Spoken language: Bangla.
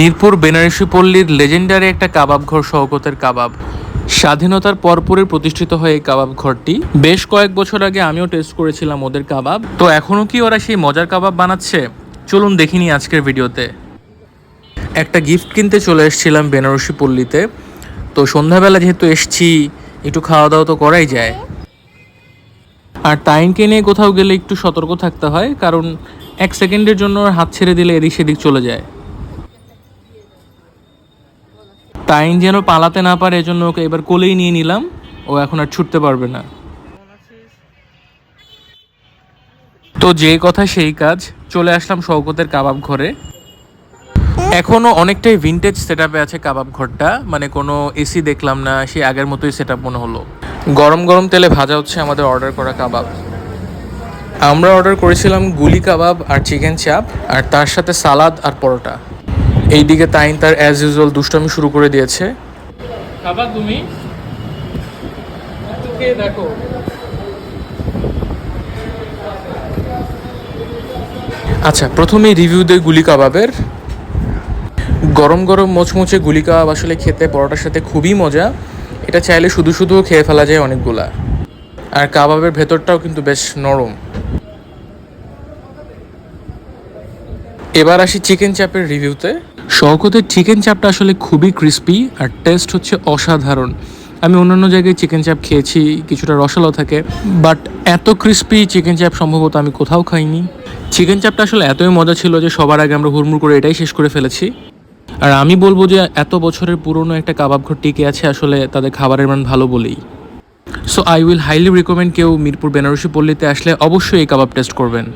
মিরপুর বেনারসি পল্লীর লেজেন্ডারি একটা কাবাব ঘর শওকতের কাবাব। স্বাধীনতার পরপরই প্রতিষ্ঠিত হয় এই কাবাব ঘরটি। বেশ কয়েক বছর আগে আমিও টেস্ট করেছিলাম ওদের কাবাব। তো এখনও কি ওরা সেই মজার কাবাব বানাচ্ছে? চলুন দেখিনি আজকের ভিডিওতে। একটা গিফট কিনতে চলে এসেছিলাম বেনারসি পল্লীতে। তো সন্ধ্যাবেলা যেহেতু এসছি, একটু খাওয়া দাওয়া তো করাই যায়। আর টাইমকে নিয়ে কোথাও গেলে একটু সতর্ক থাকতে হয়, কারণ এক সেকেন্ডের জন্য হাত ছেড়ে দিলে এদিক সেদিক চলে যায়। টাইম যেন পালাতে না পারে, এজন্য ওকে এবার কোলেই নিয়ে নিলাম। ও এখন আর ছুটতে পারবে না। তো যে কথা সেই কাজ, চলে আসলাম শওকতের কাবাব ঘরে। এখনও অনেকটাই ভিনটেজ সেট আছে কাবাব ঘরটা মানে কোনো এসি দেখলাম না সেই আগের মতোই সেট মনে হলো। গরম গরম তেলে ভাজা হচ্ছে আমাদের অর্ডার করা কাবাব। আমরা অর্ডার করেছিলাম গুলি কাবাব আর চিকেন চাপ আর তার সাথে সালাদ আর পরোটা। এইদিকে তাইন তার অ্যাজ ইউজুয়াল দুষ্টামি শুরু করে দিয়েছে। খাবা তুমি? দেখো। আচ্ছা প্রথমেই রিভিউ দেয় গুলি কাবাবের। গরম গরম মোচমোচে গুলি কাবাব আসলে খেতে পরোটার সাথে খুবই মজা। এটা চাইলে শুধু শুধুও খেয়ে ফেলা যায় অনেকগুলা। আর কাবাবের ভেতরটাও কিন্তু বেশ নরম। এবার আসি চিকেন চাপের রিভিউতে শওকতের চিকেন চাপটা আসলে খুবই ক্রিস্পি আর টেস্ট হচ্ছে অসাধারণ। আমি অন্যান্য জায়গায় চিকেন চাপ খেয়েছি, কিছুটা রসালো থাকে বাট এত ক্রিস্পি চিকেন চাপ সম্ভবত আমি কোথাও খাইনি। চিকেন চাপটা আসলে এতই মজা ছিল যে সবার আগে আমরা হুড়মুড় করে এটাই শেষ করে ফেলেছি। আর আমি বলব যে এত বছরের পুরনো একটা কাবাব ঘর টিকে আছে আসলে তাদের খাবারের মান ভালো বলেই। So I will highly recommend কেউ মিরপুর, বেনারসি পল্লীতে আসলে অবশ্যই এই কাবাব টেস্ট করবেন।